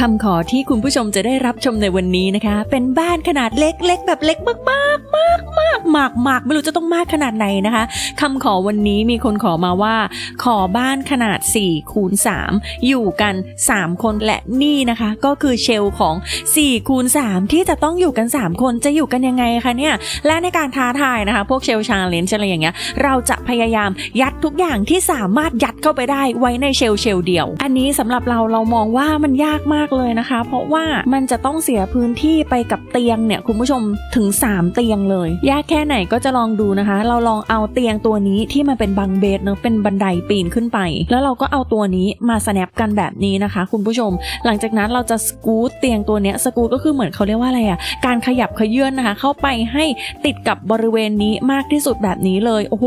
คำขอที่คุณผู้ชมจะได้รับชมในวันนี้นะคะ เป็นบ้านขนาดเล็กๆแบบเล็กมากๆมากากมากมากไม่รู้จะต้องมากขนาดไหนนะคะคำขอวันนี้มีคนขอมาว่า ขอบ้านขนาด4คูณ3อยู่กัน 3 คนและนี่นะคะ ก็คือเชลของ4คูณ3ที่จะต้องอยู่กัน 3 คนจะอยู่กันยังไงคะเนี่ยและในการท้าทายนะคะ พวกเชลชาเลนจ์อะไรอย่างเงี้ยเราจะพยายามยัดทุกอย่างที่สามารถยัดเข้าไปได้ไว้ในเชลเชลเดียว อันนี้สำหรับเราเรามองว่ามันยากมากเลยนะคะ เพราะว่ามันจะต้องเสียพื้นที่ไปกับเตียงเนี่ยคุณผู้ชมถึง 3 เตียงเลยยากแค่ไหนก็จะลองดูนะคะ เราลองเอาเตียงตัวนี้ที่มันเป็นบังเบดเนอะเป็นบันไดปีนขึ้นไป แล้วเราก็เอาตัวนี้มาสแนปกันแบบนี้นะคะ คุณผู้ชม หลังจากนั้นเราจะสกูตเตียงตัวเนี้ยสกูตก็คือเหมือนเขาเรียกว่าอะไรอะการขยับขยื่นนะคะ เข้าไปให้ติดกับบริเวณนี้มากที่สุดแบบนี้เลยโอ้โห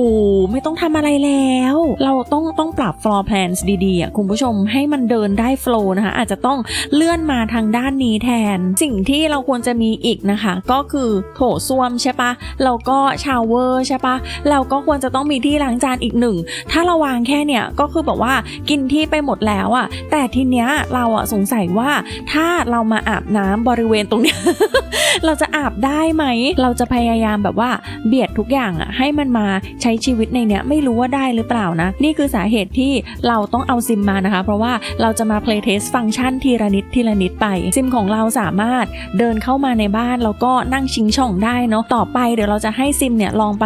ไม่ต้องทำอะไรแล้ว เราต้องต้องปรับ floor plans ดีๆอะคุณผู้ชมให้มันเดินได้ flow นะคะอาจจะต้องเลื่อนมาทางด้านนี้แทน สิ่งที่เราควรจะมีอีกนะคะ ก็คือโถส้วมใช่ปะเราแล้วก็ชาวเวอร์ใช่ปะเราก็ควรจะต้องมีที่ล้างจานอีกหนึ่ง ถ้าเราวางแค่เนี่ยก็คือแบบว่ากินที่ไปหมดแล้วอะแต่ทีเนี้ยเราอะสงสัยว่าถ้าเรามาอาบน้ำบริเวณตรงเนี้ยเราจะอาบได้ไหม เราจะพยายามแบบว่าเบียดทุกอย่างอะให้มันมาใช้ชีวิตในเนี้ยไม่รู้ว่าได้หรือเปล่านะ นี่คือสาเหตุที่เราต้องเอาซิมมานะคะ เพราะว่าเราจะมา play test ฟังก์ชันทีละนิดทีละนิดไป ซิมของเราสามารถเดินเข้ามาในบ้านแล้วก็นั่งชิงช่องได้เนาะต่อไปเดี๋ยวเราจะให้ซิมเนี่ยลองไป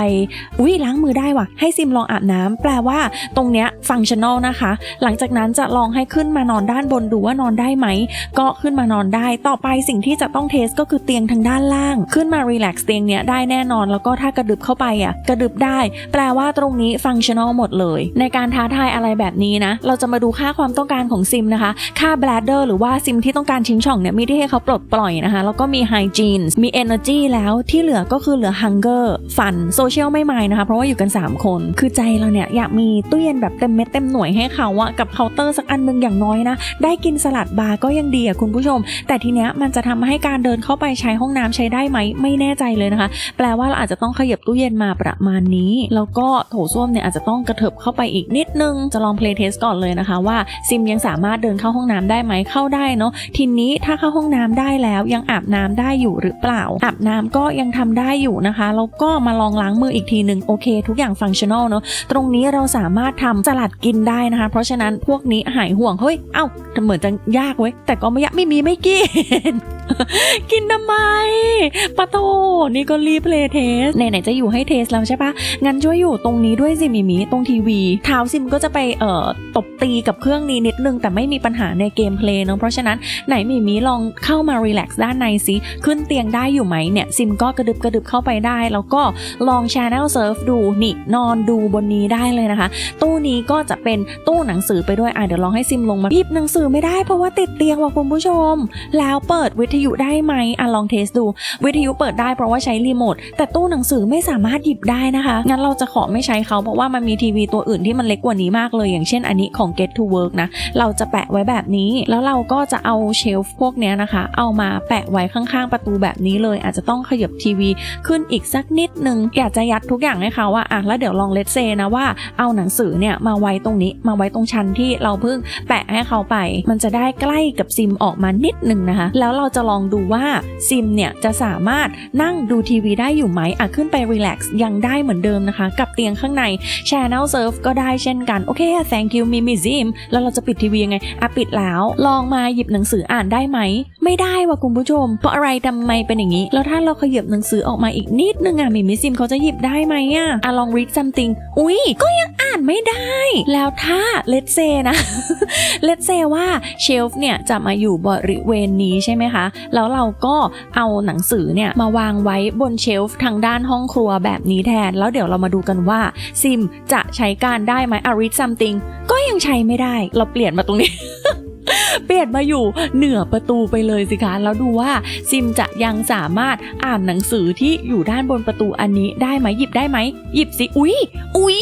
อุ้ยล้างมือได้ว่ะ ให้ซิมลองอาบน้ำแปลว่าตรงเนี้ยฟังชั่นอลนะคะ หลังจากนั้นจะลองให้ขึ้นมานอนด้านบนดูว่านอนได้ไหม ก็ขึ้นมานอนได้ ต่อไปสิ่งที่จะต้องเทสก็คือเตียงทางด้านล่าง ขึ้นมารีแลกซ์เตียงเนี้ยได้แน่นอน แล้วก็ถ้ากระดึบเข้าไปอะกระดึบได้ แปลว่าตรงนี้ฟังชั่นอลหมดเลย ในการท้าทายอะไรแบบนี้นะ เราจะมาดูค่าความต้องการของซิมนะคะ ค่า bladder หรือว่าซิมที่ต้องการชิงช่องเนี่ยมีที่ให้เขาปลดปล่อยนะคะ แล้วก็มี hygiene มี energy แล้วที่เหลือก็คือเหลือ hunger ฟันโซเชียลไม่ไมายนะคะ เพราะว่าอยู่กัน 3 คน คือใจเราเนี่ยอยากมีตู้เย็นแบบเต็มเม็ดเต็มหน่วยให้เขาอะกับเคาน์เตอร์สักอันหนึงอย่างน้อยนะ ได้กินสลัดบาร์ก็ยังดีอะคุณผู้ชม แต่ทีเนี้ยมันจะทำให้การเดินเข้าไปใช้ห้องน้ำใช้ได้ไหมไม่แน่ใจเลยนะคะ แปลว่าเราอาจจะต้องขยับตู้เย็นมาประมาณนี้ แล้วก็โถส้วมเนี่ยอาจจะต้องกระเถิบเข้าไปอีกนิดนึงจะลอง play test ก่อนเลยนะคะว่าซิมยังสามารถเดินเข้าห้องน้ำได้ไหมเข้าได้เนาะทีนี้ถ้าเข้าห้องน้ำได้แล้วยังอาบน้ำได้อยู่หรือเปล่าอาบน้ำก็ยังทำได้อยู่นะคะแล้วก็มาลองล้างมืออีกทีหนึ่งโอเค ทุกอย่างฟังชั่นอลเนาะตรงนี้เราสามารถทำสลัดกินได้นะคะ เพราะฉะนั้นพวกนี้หายห่วงเฮ้ยเอ้าเหมือนจะยากเว้ยแต่ก็ไม่ยากไม่มีไม่กิน กินทำไมปะโต นี่ก็รีเพลย์เทสไหนๆจะอยู่ให้เทสแล้วใช่ปะงั้นช่วยอยู่ตรงนี้ด้วยสิมิมิตรงทีวีเท้าซิมก็จะไปเอ่อตบตีกับเครื่องนี้นิดนึง แต่ไม่มีปัญหาในเกมเพลย์เนาะเพราะฉะนั้นไหนมิมิลองเข้ามารีแลกซ์ด้านในสิขึ้นเตียงได้อยู่ไหมเนี่ยซิมก็กระดึบกระดึบเข้าไปได้ แล้วก็ลอง Channel Surf ดูนี่นอนดูบนนี้ได้เลยนะคะ ตู้นี้ก็จะเป็นตู้หนังสือไปด้วยอะเดี๋ยวลองให้ซิมลงมาหยิบหนังสือไม่ได้เพราะว่าติดเตียงว่ะคุณผู้ชม แล้วเปิดวิทยุได้ไหมอะลองเทสดู วิทยุเปิดได้เพราะว่าใช้รีโมทแต่ตู้หนังสือไม่สามารถหยิบได้นะคะ งั้นเราจะขอไม่ใช้เขาเพราะว่ามันมีทีวีตัวอื่นที่มันเล็กกว่านี้มากเลย อย่างเช่นอันนี้ของ Get to Work นะ เราจะแปะไว้แบบนี้ แล้วเราก็จะเอาเชลฟ์พวกเนี้ยนะคะ เอามาแปะไว้ข้างๆ ประตูแบบนี้เลย อาจจะต้องขยับทีวีขึ้นอีกสักนิดนึงอยากจะยัดทุกอย่างให้เขาว่าอะแล้วเดี๋ยวลองเลตเซนะว่าเอาหนังสือเนี่ยมาไว้ตรงนี้มาไว้ตรงชั้นที่เราเพิ่งแปะให้เขาไป มันจะได้ใกล้กับซิมออกมานิดนึงนะคะ แล้วเราจะลองดูว่าซิมเนี่ยจะสามารถนั่งดูทีวีได้อยู่ไหมอะขึ้นไปรีแลกซ์ยังได้เหมือนเดิมนะคะ กับเตียงข้างใน Channel Surf ก็ได้เช่นกัน โอเค thank you มิมิซิมแล้วเราจะปิดทีวียังไงอะปิดแล้ว ลองมาหยิบหนังสืออ่านได้ไหม ไม่ได้ว่ะคุณผู้ชม เพราะอะไรทำไมเป็นอย่างนี้ แล้วถ้าเราขยับหนังสือออกมาอีกนิดนึงอะมิมิซิมเขาจะหยิบได้ไหมอะอะลอง read something อุ้ยก็ยังอ่านไม่ได้ แล้วถ้าเลตเซนะ เลตเซว่าเชลฟ์เนี่ยจะมาอยู่บริเวณนี้ใช่ไหมคะ แล้วเราก็เอาหนังสือเนี่ยมาวางไว้บนเชลฟ์ทางด้านห้องครัวแบบนี้แทน แล้วเดี๋ยวเรามาดูกันว่าซิมจะใช้การได้ไหมอะ read something ก็ยังใช้ไม่ได้ เราเปลี่ยนมาตรงนี้ เปลี่ยนมาอยู่เหนือประตูไปเลยสิคะแล้วดูว่าซิมจะยังสามารถอ่านหนังสือที่อยู่ด้านบนประตูอันนี้ได้ไหมหยิบได้ไหมหยิบสิอุ๊ย อุ๊ย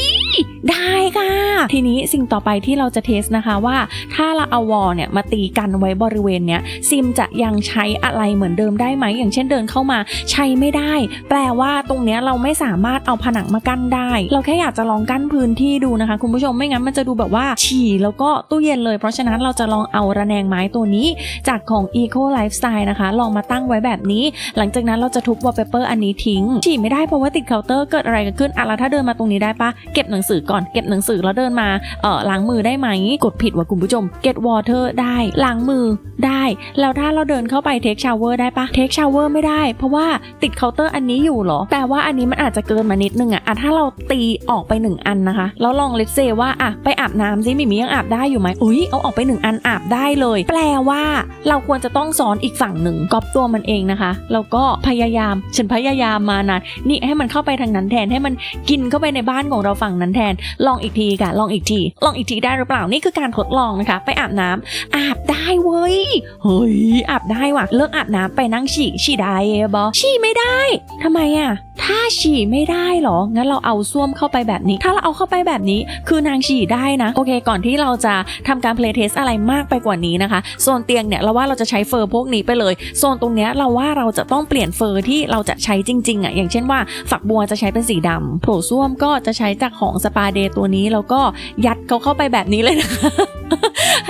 ได้ค่ะ ทีนี้สิ่งต่อไปที่เราจะเทสนะคะว่า ถ้าเราเอาวอลเนี่ยมาตีกันไว้บริเวณเนี้ยซิมจะยังใช้อะไรเหมือนเดิมได้ไหม อย่างเช่นเดินเข้ามาใช้ไม่ได้ แปลว่าตรงเนี้ยเราไม่สามารถเอาผนังมากั้นได้ เราแค่อยากจะลองกั้นพื้นที่ดูนะคะ คุณผู้ชมไม่งั้นมันจะดูแบบว่าฉี่แล้วก็ตู้เย็นเลย เพราะฉะนั้นเราจะลองเอาระแนงไม้ตัวนี้ จากของ Eco Lifestyle นะคะ ลองมาตั้งไว้แบบนี้ หลังจากนั้นเราจะทุบ wallpaper อันนี้ทิ้งฉี่ไม่ได้เพราะว่าติดเคาน์เตอร์เกิดอะไรกันขึ้นอะแล้วถ้าเดินมาตรงนี้ได้ปะเก็บหนังสือก่อนเก็บหนังสือแล้วเดินมาเออล้างมือได้ไหมกดผิดว่ะคุณผู้ชม get water ได้ล้างมือได้ แล้วถ้าเราเดินเข้าไป take shower ได้ปะ take shower ไม่ได้ เพราะว่าติดเคาน์เตอร์อันนี้อยู่เหรอแปลว่าอันนี้มันอาจจะเกินมานิดนึงอะอะถ้าเราตีออกไปหนึ่งอันนะคะแล้วลองเลเซว่าอะไปอาบน้ำซิมิมียังอาบได้อยู่ไหมอุ้ยเอาออกไปหนึ่งอันอาบได้เลย แปลว่าเราควรจะต้องซ้อนอีกฝั่งหนึ่งก๊อปตัวมันเองนะคะแล้วก็พยายามฉันพยายามมานานนี่ให้มันเข้าไปทางนั้นแทนให้มันกินเข้าไปในบ้านของเราฝั่งนั้นแทน ลองอีกทีค่ะ ลองอีกที ลองอีกทีได้หรือเปล่า นี่คือการทดลองนะคะ ไปอาบน้ำอาบได้เว้ย เฮ้ย อาบได้ว่ะ เลิกอาบน้ำไปนั่งฉี่ ฉี่ได้บอฉี่ไม่ได้ทำไมอะ ถ้าฉี่ไม่ได้เหรอ งั้นเราเอาส้วมเข้าไปแบบนี้ ถ้าเราเอาเข้าไปแบบนี้ คือนางฉี่ได้นะ โอเค ก่อนที่เราจะทำการเพลย์เทสอะไรมากไปกว่านี้นะคะ โซนเตียงเนี่ยเราว่าเราจะใช้เฟอร์พวกนี้ไปเลย โซนตรงเนี้ยเราว่าเราจะต้องเปลี่ยนเฟอร์ที่เราจะใช้จริงๆอะ อย่างเช่นว่าฝักบัวจะใช้เป็นสีดำโถส้วมก็จะใช้จากของสปาเดย์ตัวนี้แล้วก็ยัดเขาเข้าไปแบบนี้เลยนะคะ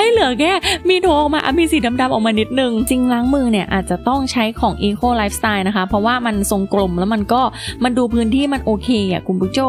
ให้เหลือแค่มีโถออกมามีสีดำๆออกมานิดนึง จริงล้างมือเนี่ยอาจจะต้องใช้ของ Eco Lifestyle นะคะ เพราะว่ามันทรงกลมแล้วมันก็มันดูพื้นที่มันโอเคอะคุณผู้ช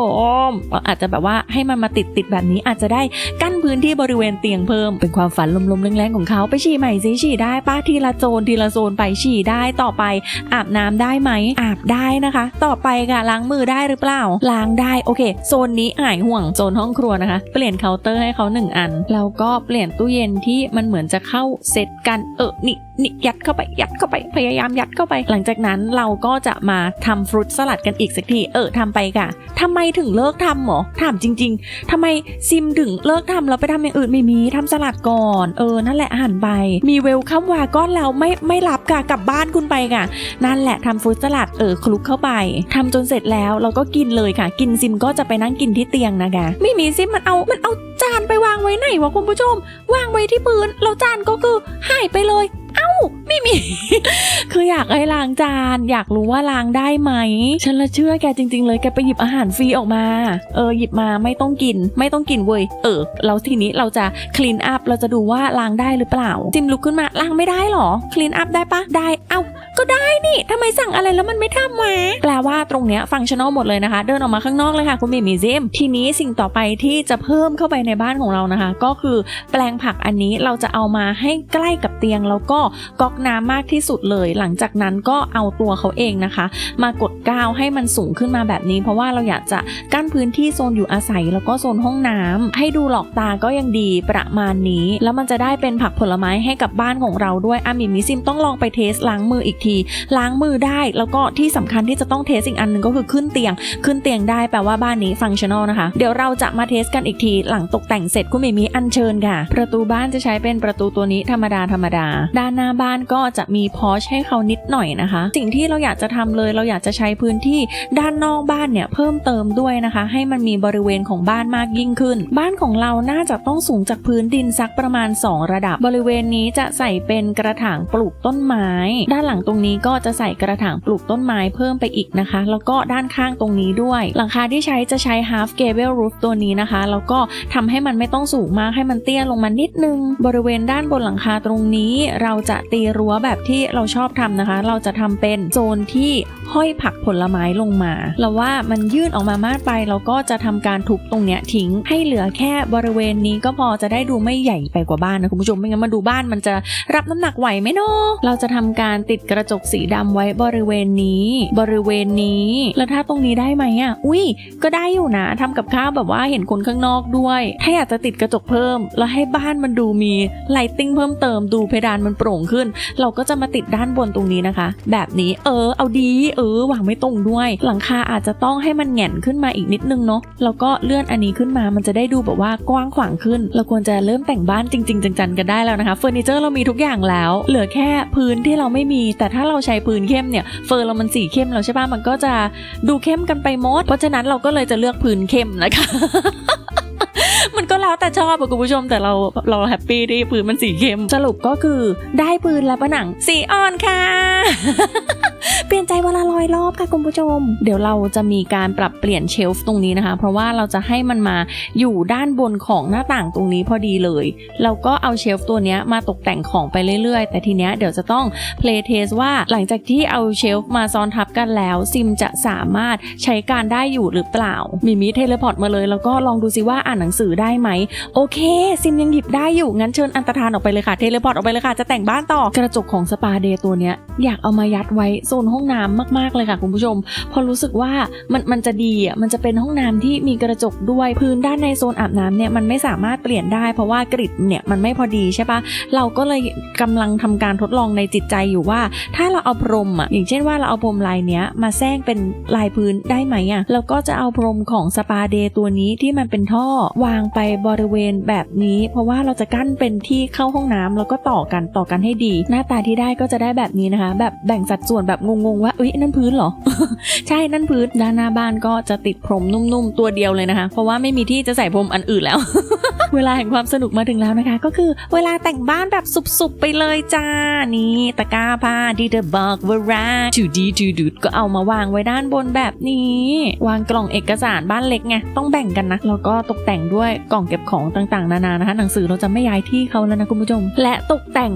มอาจจะแบบว่าให้มันมาติดติดๆแบบนี้อาจจะได้กั้นพื้นที่บริเวณเตียงเพิ่มเป็นความฝันลมๆแรงๆของเขาไปฉี่ใหม่สิฉี่ได้ป้าทีละโซนทีละโซนไปฉี่ได้ต่อไป อาบน้ำได้ไหมอาบได้นะคะ ต่อไปค่ะล้างมือได้หรือเปล่าล้างได้โอเคโซนนี้หายห่วงโซนห้องครัวนะคะ เปลี่ยนเคาน์เตอร์ให้เขาหนึ่งอันแล้วก็เปลี่ยนตู้เย็นที่มันเหมือนจะเข้าเซตกันเออนี่ นี่ยัดเข้าไปยัดเข้าไปพยายามยัดเข้าไป หลังจากนั้นเราก็จะมาทำฟรุตสลัดกันอีกสักทีเออทำไปค่ะทำไมถึงเลิกทำหรอถามจริง ๆทำไมซิมถึงเลิกทำแล้วไปทำอย่างอื่นไม่มีทำสลัดก่อนเออนั่นแหละหันไปมีเวลคัมวาก้อนแล้วไม่ไม่รับค่ะกลับบ้านคุณไปค่ะ นั่นแหละทำฟรุตสลัดเออคลุกเข้าไปทำจนเสร็จแล้วเราก็กินเลยค่ะ กินซิมก็จะไปนั่งกินที่เตียงนะคะไม่มีซิมมันเอามันเอาจานไปวางไว้ไหนวะคุณผู้ชม วางไว้ที่พื้นแล้วจานก็คือหายไปเลย มี คืออยากให้ล้างจาน อยากรู้ว่าล้างได้ไหม ฉันละเชื่อแกจริง ๆ เลยแกไปหยิบอาหารฟรีออกมา เออหยิบมาไม่ต้องกิน ไม่ต้องกินเว้ย เออแล้วทีนี้เราจะคลีนอัพเราจะดูว่าล้างได้หรือเปล่า จิมลุกขึ้นมาล้างไม่ได้หรอคลีนอัพได้ปะได้เอ้าก็ได้นี่ทำไมสั่งอะไรแล้วมันไม่ทำวะแปลว่าตรงเนี้ยฟังชั่นอลหมดเลยนะคะ เดินออกมาข้างนอกเลยค่ะคุณเมมีซิมทีนี้สิ่งต่อไปที่จะเพิ่มเข้าไปในบ้านของเรานะคะ ก็คือแปลงผักอันนี้เราจะเอามาให้ใกล้กับเตียงแล้วก็ก๊อกน้มากที่สุดเลย หลังจากนั้นก็เอาตัวเขาเองนะคะ มากดก้าวให้มันสูงขึ้นมาแบบนี้ เพราะว่าเราอยากจะกั้นพื้นที่โซนอยู่อาศัย แล้วก็โซนห้องน้ำให้ดูหลอกตาก็ยังดีประมาณนี้ แล้วมันจะได้เป็นผักผลไม้ให้กับบ้านของเราด้วยอามิมิซิมต้องลองไปเทสล้างมืออีกที ล้างมือได้ แล้วก็ที่สำคัญที่จะต้องเทสอีกอันหนึ่งก็คือขึ้นเตียง ขึ้นเตียงได้แปลว่าบ้านนี้ฟังชั่นอลนะคะ เดี๋ยวเราจะมาเทสกันอีกที หลังตกแต่งเสร็จคุณเมมีอัญเชิญค่ะ ประตูบ้านจะใช้เป็นประตูตัวนี้ธรรมดาธรรมดา ด้านหน้าบ้านก็จะมีพอชให้เขานิดหน่อยนะคะ สิ่งที่เราอยากจะทำเลยเราอยากจะใช้พื้นที่ด้านนอกบ้านเนี่ยเพิ่มเติมด้วยนะคะ ให้มันมีบริเวณของบ้านมากยิ่งขึ้น บ้านของเราน่าจะต้องสูงจากพื้นดินสักประมาณ 2 ระดับ บริเวณนี้จะใส่เป็นกระถางปลูกต้นไม้ ด้านหลังตรงนี้ก็จะใส่กระถางปลูกต้นไม้เพิ่มไปอีกนะคะ แล้วก็ด้านข้างตรงนี้ด้วย หลังคาที่ใช้จะใช้ half gable roof ตัวนี้นะคะ แล้วก็ทำให้มันไม่ต้องสูงมากให้มันเตี้ยลงมานิดนึง บริเวณด้านบนหลังคาตรงนี้ เราจะตีรั้วแบบที่เราชอบทำนะคะ เราจะทำเป็นโซนที่ห้อยผักผลไม้ลงมา เราว่ามันยื่นออกมามากไป เราก็จะทำการทุบตรงเนี้ยทิ้งให้เหลือแค่บริเวณนี้ก็พอจะได้ดูไม่ใหญ่ไปกว่าบ้านนะคุณผู้ชมไม่งั้นมาดูบ้านมันจะรับน้ำหนักไหวไหมเนาะเราจะทำการติดกระจกสีดำไว้บริเวณนี้ บริเวณนี้ แล้วถ้าตรงนี้ได้ไหมอะอุ้ยก็ได้อยู่นะทำกับข้าวแบบว่าเห็นคนข้างนอกด้วย ถ้าอยากจะติดกระจกเพิ่ม แล้วให้บ้านมันดูมีไลติ้งเพิ่มเติมดูเพดานมันโปร่งขึ้น เราราก็จะมาติดด้านบนตรงนี้นะคะ แบบนี้เออ เอาดี เออวางไม่ตรงด้วย หลังคาอาจจะต้องให้มันแหง่นขึ้นมาอีกนิดนึงเนาะแล้วก็เลื่อนอันนี้ขึ้นมามันจะได้ดูแบบว่ากว้างขวางขึ้น เราควรจะเริ่มแต่งบ้านจริง ๆ จังๆกันได้แล้วนะคะเฟอร์นิเจอร์เรามีทุกอย่างแล้ว เหลือแค่พื้นที่เราไม่มี แต่ถ้าเราใช้พื้นเข้มเนี่ยเฟอร์เรามันสีเข้มแล้วใช่ปะมันก็จะดูเข้มกันไปหมดเพราะฉะนั้นเราก็เลยจะเลือกพื้นเข้มนะคะ มันก็แล้วแต่ชอบอะคุณผู้ชมแต่เราเราแฮปปี้ที่พื้นมันสีเข้มสรุปก็คือได้พื้นและผนังสีอ่อนค่ะ เปลี่ยนใจเวลาลอยรอบค่ะคุณผู้ชม เดี๋ยวเราจะมีการปรับเปลี่ยนเชลฟ์ตรงนี้นะคะ เพราะว่าเราจะให้มันมาอยู่ด้านบนของหน้าต่างตรงนี้พอดีเลย เราก็เอาเชลฟ์ตัวนี้มาตกแต่งของไปเรื่อยๆ แต่ทีเนี้ยเดี๋ยวจะต้อง play test ว่าหลังจากที่เอาเชลฟ์มาซ้อนทับกันแล้ว ซิมจะสามารถใช้การได้อยู่หรือเปล่า มีมิเทเลพอร์ตมาเลย แล้วก็ลองดูซิว่าอ่านหนังสือได้ไหม โอเค ซิมยังหยิบได้อยู่ งั้นเชิญอันตรธานออกไปเลยค่ะ เทเลพอร์ตออกไปเลยค่ะ จะแต่งบ้านต่อ กระจกของสปาเดย์ตัวเนี้ยอยากเอามายัดไว้โซนห้องน้ำมากๆเลยค่ะคุณผู้ชม พอรู้สึกว่ามันมันจะดีอะ มันจะเป็นห้องน้ำที่มีกระจกด้วยพื้นด้านในโซนอาบน้ำเนี่ยมันไม่สามารถเปลี่ยนได้ เพราะว่ากริดเนี่ยมันไม่พอดีใช่ปะเราก็เลยกำลังทำการทดลองในจิตใจอยู่ว่า ถ้าเราเอาพรมอะอย่างเช่นว่าเราเอาพรมลายเนี้ยมาแซงเป็นลายพื้นได้ไหมอะแล้วก็จะเอาพรมของสปาเดย์ตัวนี้ที่มันเป็นท่อวางไปบริเวณแบบนี้ เพราะว่าเราจะกั้นเป็นที่เข้าห้องน้ำแล้วก็ต่อกันต่อกันให้ดี หน้าตาที่ได้ก็จะได้แบบนี้นะคะ แบบแบ่งสัดส่วนแบบงงๆว่าเอ้ยนั่นพื้นเหรอ ใช่นั่นพื้นด้านหน้าบ้านก็จะติดพรมนุ่มๆตัวเดียวเลยนะคะ เพราะว่าไม่มีที่จะใส่พรมอันอื่นแล้ว เวลาแห่งความสนุกมาถึงแล้วนะคะ ก็คือเวลาแต่งบ้านแบบสุบๆไปเลยจ้านี่ตะกร้าผ้าดีเดอร์บอกเวราทูดีทูดูดก็เอามาวางไว้ด้านบนแบบนี้ วางกล่องเอกสารบ้านเล็กไงต้องแบ่งกันนะแล้วก็ตกแต่งด้วยกล่องเก็บของต่างๆ นานานะคะ หนังสือเราจะไม่ย้ายที่เขาแล้วนะคุณผู้ชม และตกแต่ง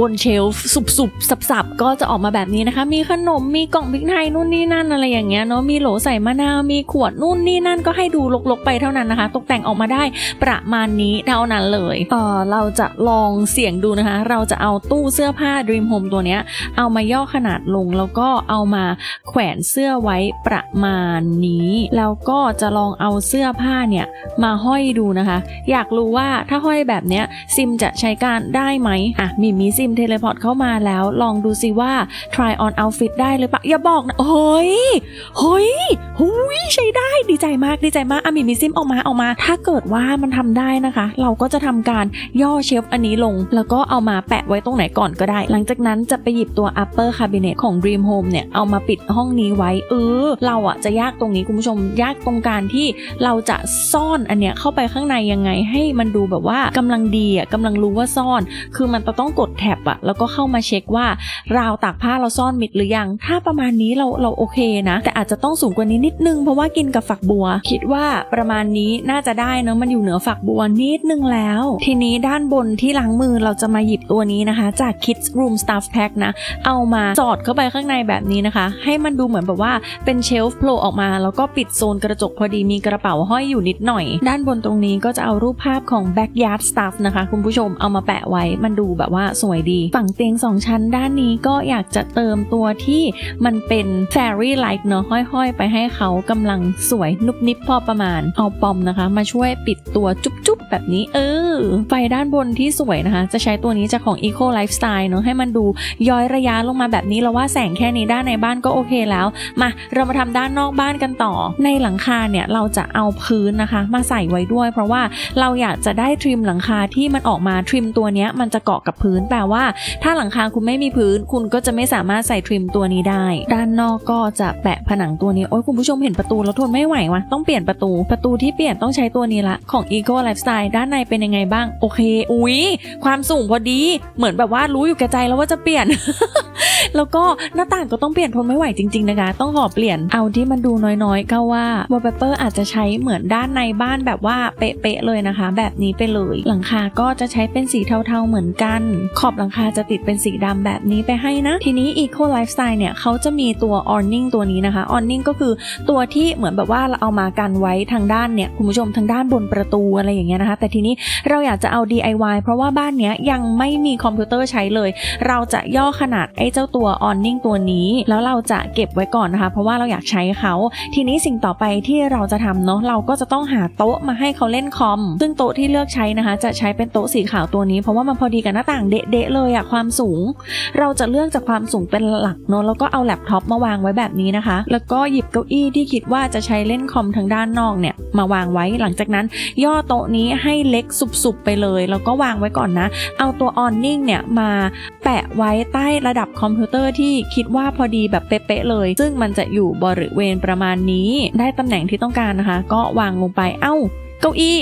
บนเชลฟ์สุบๆสับๆก็จะออกมาแบบนี้นะคะ มีขนมมีกล่องพริกไทยนู่นนี่นั่นอะไรอย่างเงี้ยเนาะมีโหลใส่มะนาวมีขวดนู่นนี่นั่นก็ให้ดูลกๆไปเท่านั้นนะคะ ตกแต่งออกมาได้ประมาณนี้เท่านั้นเลยเออเราจะลองเสี่ยงดูนะคะ เราจะเอาตู้เสื้อผ้า Dream Home ตัวเนี้ยเอามาย่อขนาดลงแล้วก็เอามาแขวนเสื้อไว้ประมาณนี้ แล้วก็จะลองเอาเสื้อผ้าเนี่ยมาห้อยดูนะคะ อยากรู้ว่าถ้าห้อยแบบเนี้ยซิมจะใช้การได้ไหมอะมีมีซิมเทเลพอร์ตเข้ามาแล้ว ลองดูซิว่า try on outfit ได้หรือเปล่าอย่าบอกนะเฮ้ยเฮ้ยหุยใช้ได้ดีใจมากดีใจมากอะมีมีซิมออกมาออกมา ถ้าเกิดว่ามันทำได้นะคะ เราก็จะทำการย่อเชฟอันนี้ลง แล้วก็เอามาแปะไว้ตรงไหนก่อนก็ได้ หลังจากนั้นจะไปหยิบตัว upper cabinet ของ Dream Home เนี่ยเอามาปิดห้องนี้ไว้เออเราอะจะยากตรงนี้คุณผู้ชมยากตรงการที่เราจะซ่อนอันเนี้ยเข้าไปข้างในยังไงให้มันดูแบบว่ากำลังดีอะกำลังรู้ว่าซ่อน คือมันจะต้องกดแท็บอะแล้วก็เข้ามาเช็คว่าราวตากผ้าเราซ่อนมิดหรือยัง ถ้าประมาณนี้เราเราโอเคนะ แต่อาจจะต้องสูงกว่านี้นิดนึงเพราะว่ากินกับฝักบัว คิดว่าประมาณนี้น่าจะได้เนอะมันอยู่เหนือฝักบัวนิดนึงแล้ว ทีนี้ด้านบนที่ล้างมือเราจะมาหยิบตัวนี้นะคะ จาก Kids Room Stuff Pack นะ เอามาสอดเข้าไปข้างในแบบนี้นะคะ ให้มันดูเหมือนแบบว่าเป็นเชลฟ์โผล่ออกมา แล้วก็ปิดโซนกระจกพอดีมีกระเป๋าห้อยอยู่นิดหน่อย ด้านบนตรงนี้ก็จะเอารูปภาพของ Backyard Stuff นะคะ คุณผู้ชมเอามาแปะไว้มันดูแบบว่าสวยดี ฝั่งเตียงสองชั้นด้านนี้ก็อยากจะเติมตัวที่มันเป็น Fairy Light เนอะห้อยๆ ไปให้เขากำลังสวยนุบนิบพอประมาณ เอาปอมนะคะ มาช่วยปิดตัวจุ๊บๆ แบบนี้เออ ไฟด้านบนที่สวยนะคะ จะใช้ตัวนี้จากของ Eco Lifestyle เนอะให้มันดูย้อยระยะลงมาแบบนี้แล้วว่าแสงแค่นี้ด้านในบ้านก็โอเคแล้ว มาเรามาทำด้านนอกบ้านกันต่อ ในหลังคาเนี่ยเราจะเอาพื้นนะคะ มาใส่ไว้ด้วยเพราะว่าเราอยากจะได้ทริมหลังคาที่มันออกมาทริมตัวนี้มันจะเกาะกับพื้นแปลว่า ถ้าหลังคาคุณไม่มีพื้น คุณก็จะไม่สามารถใส่ทริมตัวนี้ได้ ด้านนอกก็จะแปะผนังตัวนี้ โอ้ยคุณผู้ชมเห็นประตูแล้วทนไม่ไหววะต้องเปลี่ยนประตูประตูที่เปลี่ยนต้องใช้ตัวนี้ละของ Eco Lifestyle ด้านในเป็นยังไงบ้าง โอเค อุ๊ย ความสูงพอดี เหมือนแบบว่ารู้อยู่แก่ใจแล้วว่าจะเปลี่ยน แล้วก็หน้าต่างก็ต้องเปลี่ยนทนไม่ไหวจริง ๆนะคะ ต้องขอเปลี่ยนเอาที่มันดูน้อยๆ ก็ว่าวอลเปเปอร์อาจจะใช้เหมือนด้านในบ้านแบบว่าเป๊ะๆเลยนะคะ แบบนี้ไปเลย หลังคาก็จะใช้เป็นสีเทาๆเหมือนกัน ขอบหลังคาจะติดเป็นสีดำแบบนี้ไปให้นะ ทีนี้ Eco Lifestyle เนี่ยเขาจะมีตัว awning ตัวนี้นะคะ awning ก็คือตัวที่เหมือนแบบว่าเราเอามากันไว้ทางด้านเนี่ยคุณผู้ชมทางด้านบนประตูอะไรอย่างเงี้ยนะคะ แต่ทีนี้เราอยากจะเอา DIY เพราะว่าบ้านเนี้ยยังไม่มีคอมพิวเตอร์ใช้เลย เราจะย่อขนาดไอ้เจ้าตัว awning ตัวนี้ แล้วเราจะเก็บไว้ก่อนนะคะ เพราะว่าเราอยากใช้เขา ทีนี้สิ่งต่อไปที่เราจะทำเนาะเราก็จะต้องหาโต๊ะมาให้เขาเล่นคอม ซึ่งโต๊ะที่เลือกใช้นะคะ จะใช้เป็นโต๊ะสีขาวตัวนี้ เพราะว่ามันพอดีกับหน้าต่างเดะๆเลยอะความสูง เราจะเลือกจากความสูงเป็นหลักเนาะแล้วก็เอาแล็ปท็อปมาวางไว้แบบนี้นะคะ แล้วก็หยิบเก้าอี้ที่คิดว่าจะใช้เล่นคอมทางด้านนอกเนี่ยมาวางไว้หลังจากนั้น ย่อโต๊ะนี้ให้เล็กสุบๆไปเลยแล้วก็วางไว้ก่อนนะ เอาตัวออนนิ่งเนี่ยมาแปะไว้ใต้ระดับคอมพิวเตอร์ที่คิดว่าพอดีแบบเป๊ะๆเลย ซึ่งมันจะอยู่บริเวณประมาณนี้ ได้ตำแหน่งที่ต้องการนะคะ ก็วางลงไปเอ้า เก้าอี้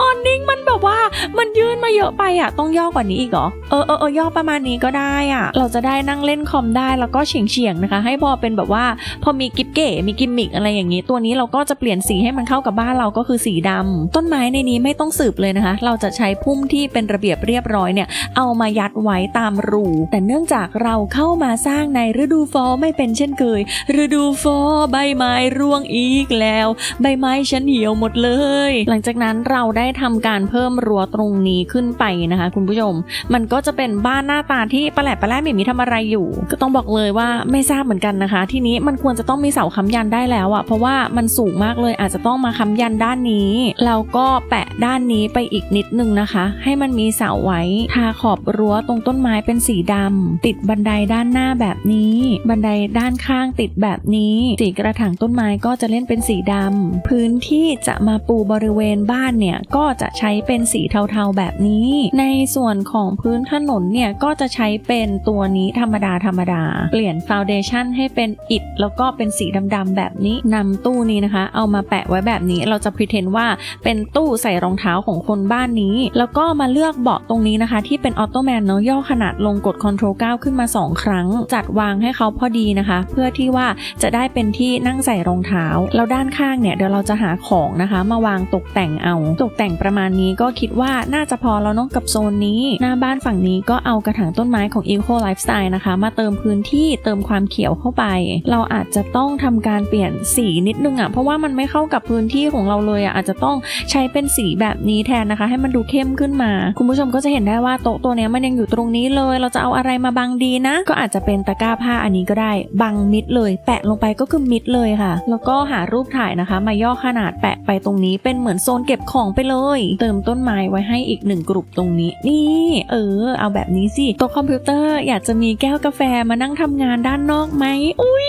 ออนนิ่งมัน แบบว่ามันยื่นมาเยอะไปอะต้องย่อกว่านี้อีกเหรอเออเออเออย่อประมาณนี้ก็ได้อะ เราจะได้นั่งเล่นคอมได้แล้วก็เฉียงเฉียงๆนะคะ ให้พอเป็นแบบว่า พอมีกิฟเก๋มีกิมมิกอะไรอย่างนี้ ตัวนี้เราก็จะเปลี่ยนสีให้มันเข้ากับบ้านเราก็คือสีดำต้นไม้ในนี้ไม่ต้องสืบเลยนะคะ เราจะใช้พุ่มที่เป็นระเบียบเรียบร้อยเนี่ยเอามายัดไว้ตามรู แต่เนื่องจากเราเข้ามาสร้างในฤดูฟอลไม่เป็นเช่นเคยฤดูฟอลใบไม้ร่วงอีกแล้ว ใบไม้ฉันเหี่ยวหมดเลย หลังจากนั้นเราได้ทำการเพิ่มรั้วตรงนี้ขึ้นไปนะคะ คุณผู้ชม มันก็จะเป็นบ้านหน้าตาที่ประหลกประหลกไม่มีทำอะไรอยู่ ก็ต้องบอกเลยว่าไม่ทราบเหมือนกันนะคะ ทีนี้มันควรจะต้องมีเสาค้ำยันได้แล้วอะเพราะว่ามันสูงมากเลยอาจจะต้องมาค้ำยันด้านนี้แล้วก็แปะด้านนี้ไปอีกนิดนึงนะคะ ให้มันมีเสาไว้ทาขอบรั้วตรงต้นไม้เป็นสีดำติดบันไดด้านหน้าแบบนี้ บันไดด้านข้างติดแบบนี้สีกระถางต้นไม้ก็จะเล่นเป็นสีดำพื้นที่จะมาปูบริเวณบ้านเนี่ยก็จะใช้เป็นสีเทาๆแบบนี้ ในส่วนของพื้นถนนเนี่ยก็จะใช้เป็นตัวนี้ธรรมดาธรรมดา เปลี่ยนฟาวเดชันให้เป็นอิฐแล้วก็เป็นสีดำๆแบบนี้นำตู้นี้นะคะ เอามาแปะไว้แบบนี้เราจะพ r เ t นว่าเป็นตู้ใส่รองเท้าของคนบ้านนี้ แล้วก็มาเลือกเบาะตรงนี้นะคะ ที่เป็นออโตแมนเนาะย่อขนาดลงกด Ctrl 9ขึ้นมา 2 ครั้ง จัดวางให้เขาพอดีนะคะ เพื่อที่ว่าจะได้เป็นที่นั่งใส่รองเท้า แล้วด้านข้างเนี่ยเดี๋ยวเราจะหาของนะคะ มาวางตกแต่งเอา ตกแต่งประมาณนี้ก็คิดว่าน่าจะพอแล้วเนาะกับโซนนี้ หน้าบ้านฝั่งนี้ก็เอากระถางต้นไม้ของ Eco Lifestyle นะคะ มาเติมพื้นที่เติมความเขียวเข้าไป เราอาจจะต้องทำการเปลี่ยนสีนิดนึงอะ่ะเพราะว่ามันไม่เข้ากับพื้นที่ของเราเลยอะ่ะอาจจะต้องใช้เป็นสีแบบนี้แทนนะคะ ให้มันดูเข้มขึ้นมา คุณผู้ชมก็จะเห็นได้ว่าโต๊ะตัวนี้มันยังอยู่ตรงนี้เลย เราจะเอาอะไรมาบังดีนะ ก็อาจจะเป็นตะกร้าผ้าอันนี้ก็ได้บังมิดเลย แปะลงไปก็คือมิดเลยค่ะ แล้วก็หารูปถ่ายนะคะ มาย่อขนาดแปะไปตรงนี้เป็นเหมือนโซนเก็บของไปเลย เติมต้นไม้ไว้ให้อีกหนึ่งกลุ่มตรงนี้ นี่ เออ เอาแบบนี้สิโต๊ะคอมพิวเตอร์อยากจะมีแก้วกาแฟมานั่งทำงานด้านนอกไหมอุ้ย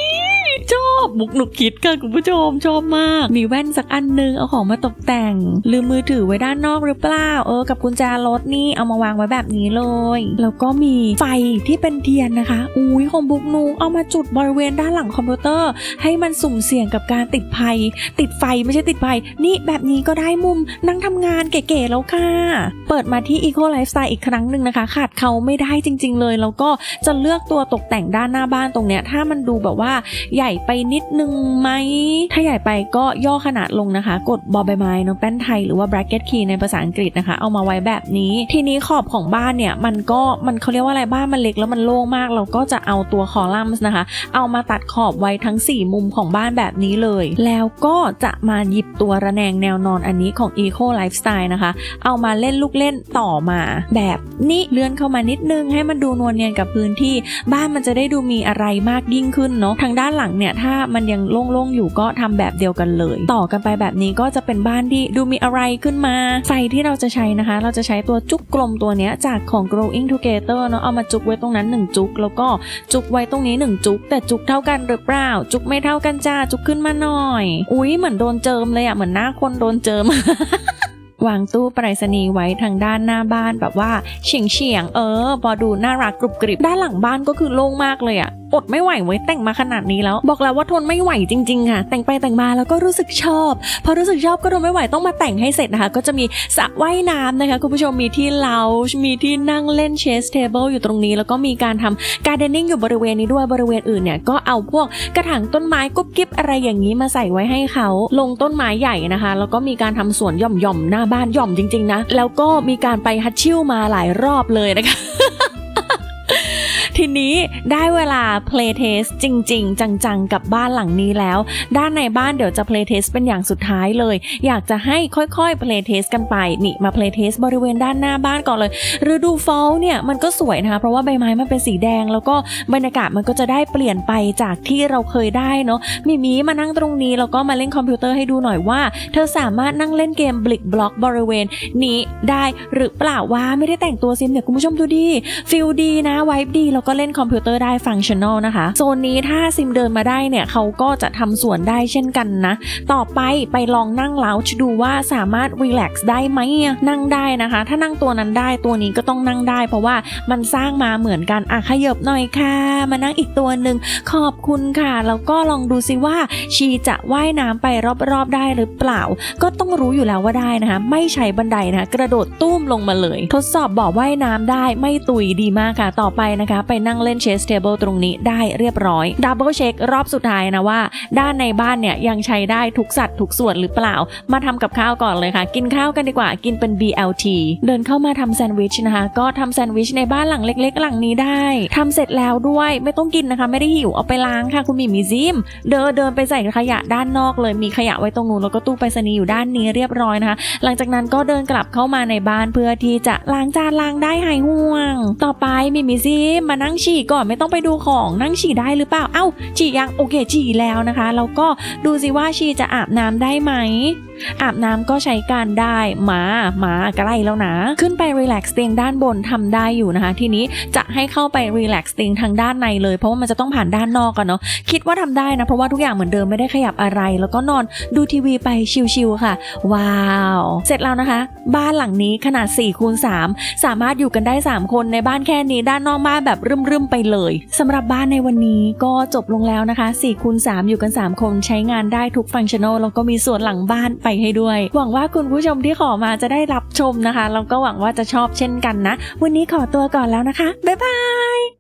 อบบุกหนุกคิดค่ะคุณผู้ชมชอบมาก มีแว่นสักอันนึงเอาของมาตกแต่ง ลืมมือถือไว้ด้านนอกหรือเปล่า เออ กับกุญแจรถนี่เอามาวางไว้แบบนี้เลย แล้วก็มีไฟที่เป็นเทียนนะคะ อุ้ยของบุกนุกเอามาจุดบริเวณด้านหลังคอมพิวเตอร์ ให้มันสุ่มเสี่ยงกับการติดภัย ติดไฟไม่ใช่ติดไฟนี่แบบนี้ก็ได้มุมนั่งทำงานเก๋ๆแล้วค่ะ เปิดมาที่ Eco Lifestyle อีกครั้งหนึ่งนะคะ ขาดเขาไม่ได้จริง ๆ เลย แล้วก็จะเลือกตัวตกแต่งด้านหน้าบ้านตรงเนี้ยถ้ามันดูแบบว่าใหญ่ไปนิดนึงไหม ถ้าใหญ่ไปก็ย่อขนาดลงนะคะ กดบอใบไม้เนอะแป้นไทยหรือว่า bracket key ในภาษาอังกฤษนะคะ เอามาไว้แบบนี้ ทีนี้ขอบของบ้านเนี่ย มันก็มันเขาเรียกว่าอะไรบ้านมันเล็กแล้วมันโล่งมาก เราก็จะเอาตัวคอลัมน์นะคะ เอามาตัดขอบไว้ทั้ง 4 มุมของบ้านแบบนี้เลย แล้วก็จะมาหยิบตัวระแนงแนวนอนอันนี้ของ Eco Lifestyle นะคะ เอามาเล่นลูกเล่นต่อมา แบบนี้เลื่อนเข้ามานิดนึงให้มันดูนวลเนียนกับพื้นที่ บ้านมันจะได้ดูมีอะไรมากยิ่งขึ้นเนาะทางด้านหลังเนี่ยถ้ามันยังโล่งๆอยู่ก็ทำแบบเดียวกันเลย ต่อกันไปแบบนี้ก็จะเป็นบ้านที่ดูมีอะไรขึ้นมาไฟที่เราจะใช้นะคะ เราจะใช้ตัวจุกกลมตัวเนี้ยจากของ Growing Together เนาะเอามาจุกไว้ตรงนั้น 1 จุก แล้วก็จุกไว้ตรงนี้ 1 จุก แต่จุกเท่ากันหรือเปล่า จุกไม่เท่ากันจ้าจุกขึ้นมาหน่อย อุ้ยเหมือนโดนเจิมเลยอะเหมือนหน้าคนโดนเจิมวางตู้ไปรษณีย์ไว้ทางด้านหน้าบ้านแบบว่าเฉียงเฉียงเออพอดูน่ารักกรุบกริบด้านหลังบ้านก็คือโล่งมากเลยอะอดไม่ไหวไว้ยแต่งมาขนาดนี้แล้ว บอกแล้วว่าทนไม่ไหวจริงๆค่ะ แต่งไปแต่งมาแล้วก็รู้สึกชอบ พอรู้สึกชอบก็ทนไม่ไหวต้องมาแต่งให้เสร็จนะคะ ก็จะมีสระว่ายน้ำนะคะ คุณผู้ชมมีที่เลาจ์มีที่นั่งเล่นเชสเทเบิลอยู่ตรงนี้ แล้วก็มีการทำการเดนนิ่งอยู่บริเวณนี้ด้วยบริเวณอื่นเนี่ยก็เอาพวกกระถางต้นไม้กุ๊บกิ๊บอะไรอย่างนี้มาใส่ไว้ให้เขาลงต้นไม้ใหญ่นะคะ แล้วก็มีการทำสวนหย่อมๆหน้าบ้านหย่อมจริง ๆ นะ แล้วก็มีการไปฮัตชิ่วมาหลายรอบเลยนะคะ ทีนี้ได้เวลา play test จริง ๆ จังๆ กับบ้านหลังนี้แล้ว ด้านในบ้านเดี๋ยวจะ play test เป็นอย่างสุดท้ายเลย อยากจะให้ค่อยๆ play test กันไป นี่มา play test บริเวณด้านหน้าบ้านก่อนเลยฤดู fall เนี่ยมันก็สวยนะคะเพราะว่าใบไม้มันเป็นสีแดง แล้วก็บรรยากาศมันก็จะได้เปลี่ยนไปจากที่เราเคยได้เนาะมิมีมานั่งตรงนี้แล้วก็มาเล่นคอมพิวเตอร์ให้ดูหน่อยว่า เธอสามารถนั่งเล่นเกมบลิกบล็อกบริเวณ นี้ได้หรือเปล่าว่าไม่ได้แต่งตัวซิมเนี่ยคุณผู้ชมดูดิฟิลดีนะไวบ์ดีแล้วก็ก็เล่นคอมพิวเตอร์ได้ฟังชั่นอลนะคะโซนนี้ถ้าซิมเดินมาได้เนี่ยเขาก็จะทำส่วนได้เช่นกันนะ ต่อไปไปลองนั่งเล้าชดูว่าสามารถรีแลกซ์ได้ไหมนั่งได้นะคะ ถ้านั่งตัวนั้นได้ตัวนี้ก็ต้องนั่งได้ เพราะว่ามันสร้างมาเหมือนกันอะขยบหน่อยค่ะ มานั่งอีกตัวหนึ่งขอบคุณค่ะ แล้วก็ลองดูซิว่าชีจะว่ายน้ำไปรอบๆได้หรือเปล่า ก็ต้องรู้อยู่แล้วว่าได้นะคะ ไม่ใช้บันไดนะคะกระโดดตุ้มลงมาเลย ทดสอบบอว่ายน้ำได้ไม่ตุยดีมากค่ะ ต่อไปนะคะ ไปนั่งเล่นเชสเทเบิลตรงนี้ได้เรียบร้อยดับเบิลเช็ครอบสุดท้ายนะว่า ด้านในบ้านเนี่ยยังใช้ได้ทุกสัตว์ทุกส่วนหรือเปล่า มาทำกับข้าวก่อนเลยค่ะ กินข้าวกันดีกว่ากินเป็น BLT เดินเข้ามาทำแซนด์วิชนะคะ ก็ทำแซนด์วิชในบ้านหลังเล็ก ๆ หลังนี้ได้ทำเสร็จแล้วด้วยไม่ต้องกินนะคะ ไม่ได้หิวเอาไปล้างค่ะคุณมีมีซิมเดินเดินไปใส่ขยะด้านนอกเลยมีขยะไว้ตรงนู้นแล้วก็ตู้ไปรษณีย์อยู่ด้านนี้เรียบร้อยนะคะ หลังจากนั้นก็เดินกลับเข้ามาในบ้านเพื่อที่จะล้างจานล้างได้หายห่วง ต่อไปมิมิซิมมานั่งฉี่ก่อนไม่ต้องไปดูของนั่งฉี่ได้หรือเปล่า เอ้า ฉี่ยังโอเคฉี่แล้วนะคะ แล้วก็ดูสิว่าชีจะอาบน้ำได้ไหม อาบน้ำก็ใช้การได้หมาหมาใกล้แล้วนะ ขึ้นไปรีแลกซ์เตียงด้านบนทำได้อยู่นะคะ ทีนี้จะให้เข้าไปรีแลกซ์เตียงทางด้านในเลย เพราะว่ามันจะต้องผ่านด้านนอกกันเนาะคิดว่าทำได้นะ เพราะว่าทุกอย่างเหมือนเดิมไม่ได้ขยับอะไร แล้วก็นอนดูทีวีไปชิลๆค่ะ ว้าว เสร็จแล้วนะคะ บ้านหลังนี้ขนาด4คูณ3สามารถอยู่กันได้ 3 คนในบ้านแค่นี้ด้านนอกบ้านแบบรื่มๆไปเลยสำหรับบ้านในวันนี้ก็จบลงแล้วนะคะ4คูณ3อยู่กัน 3 คนใช้งานได้ทุกฟังก์ชั่นอลแล้วก็มีส่วนหลังบ้านไปให้ด้วย หวังว่าคุณผู้ชมที่ขอมาจะได้รับชมนะคะแล้วก็หวังว่าจะชอบเช่นกันนะ วันนี้ขอตัวก่อนแล้วนะคะ บ๊ายบาย